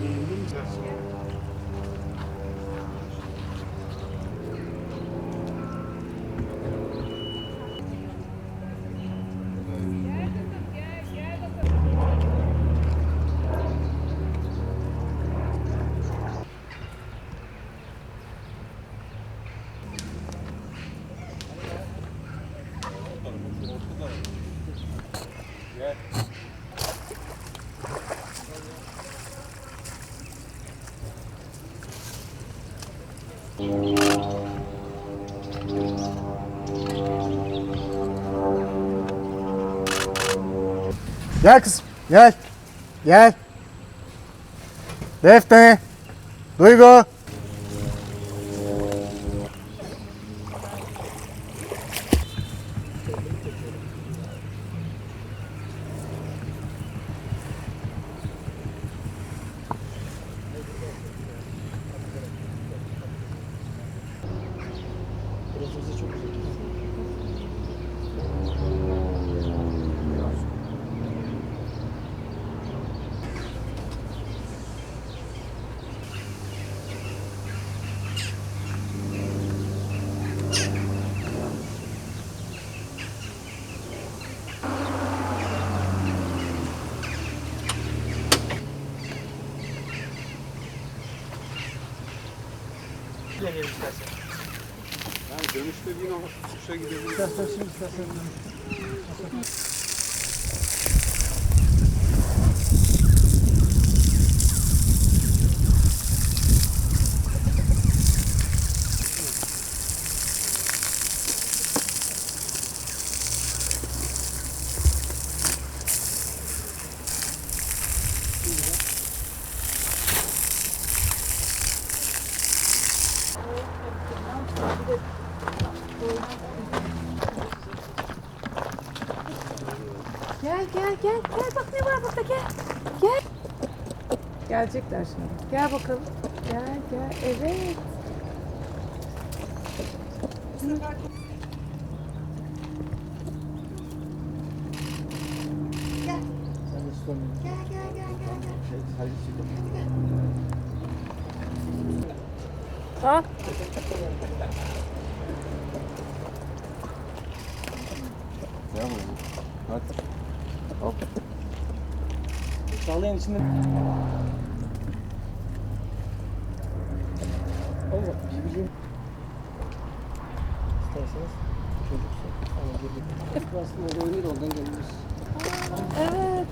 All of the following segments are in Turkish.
Gracias. Gel kızım. Gel. Gel. Defne. Duygu. Yani dönüşte yine hoşa gidebilir. İstersen şimdi istersen. Gel gel gel gel bak ne var burada gel. Gel. Gelecekler şimdi. Gel bakalım. Gel gel evet. Sen de sulanıyorsun. Ha? Sağlayan içinde... Allah birbirine... İsterseniz çocuksa ama girdik. Aslında oynuyor da oradan geliriz. Evet.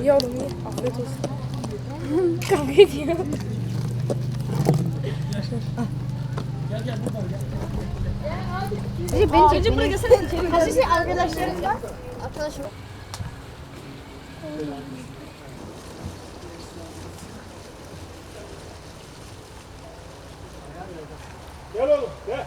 İyi oğlum iyi. Afiyet olsun. Kavga ediyor. Beni çek. Önce buraya gelsene. Kaç kişi arkadaşlarım var? Arkadaşım. Gel oğlum gel.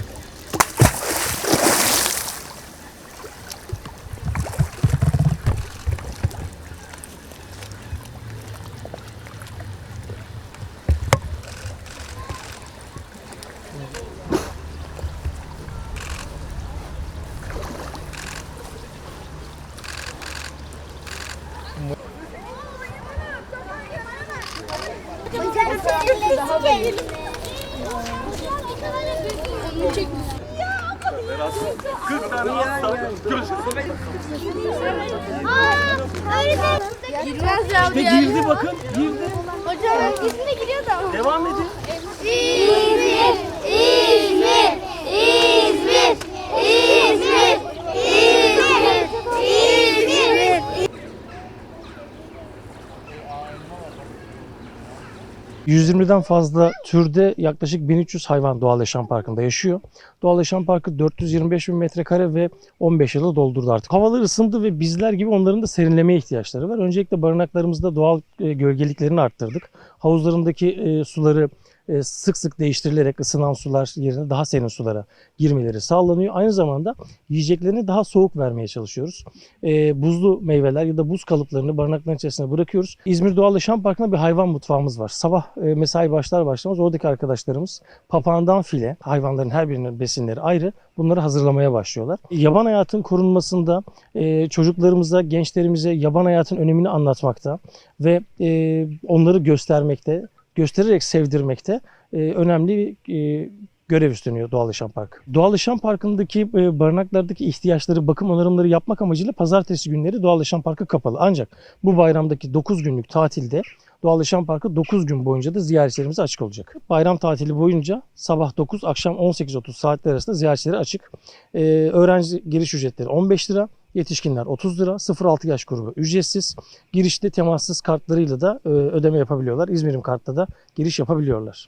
gel. Atıyorum. Girmez ya İşte girdi bakın, girdi. Hocam ikisine giriyor da. Devam edin. İzmir, İzmir, İzmir, İzmir. 120'den fazla türde yaklaşık 1300 hayvan Doğal Yaşam Parkı'nda yaşıyor. Doğal Yaşam Parkı 425 bin metrekare ve 15 yılı doldurdu artık. Havalar ısındı ve bizler gibi onların da serinlemeye ihtiyaçları var. Öncelikle barınaklarımızda doğal e, gölgeliklerini arttırdık. Havuzlarındaki e, suları sık sık değiştirilerek ısınan sular yerine daha serin sulara girmeleri sağlanıyor. Aynı zamanda yiyeceklerini daha soğuk vermeye çalışıyoruz. E, buzlu meyveler ya da buz kalıplarını barınakların içerisine bırakıyoruz. İzmir Doğal Yaşam Parkı'nda bir hayvan mutfağımız var. Sabah e, mesai başlar başlamaz oradaki arkadaşlarımız papağandan file, hayvanların her birinin besinleri ayrı bunları hazırlamaya başlıyorlar. Yaban hayatın korunmasında e, çocuklarımıza, gençlerimize yaban hayatın önemini anlatmakta ve e, onları göstermekte, göstererek sevdirmekte e, önemli e, görev üstleniyor Doğal Yaşam Parkı. Doğal Yaşam Parkı'ndaki e, barınaklardaki ihtiyaçları, bakım onarımları yapmak amacıyla pazartesi günleri Doğal Yaşam Parkı kapalı. Ancak bu bayramdaki 9 günlük tatilde Doğal Yaşam Parkı 9 gün boyunca da ziyaretçilerimize açık olacak. Bayram tatili boyunca sabah 9, akşam 18.30 saatler arasında ziyaretçilere açık. Ee, öğrenci giriş ücretleri 15 lira, yetişkinler 30 lira, 0-6 yaş grubu ücretsiz. Girişte temassız kartlarıyla da e, ödeme yapabiliyorlar. İzmir'in kartla da giriş yapabiliyorlar.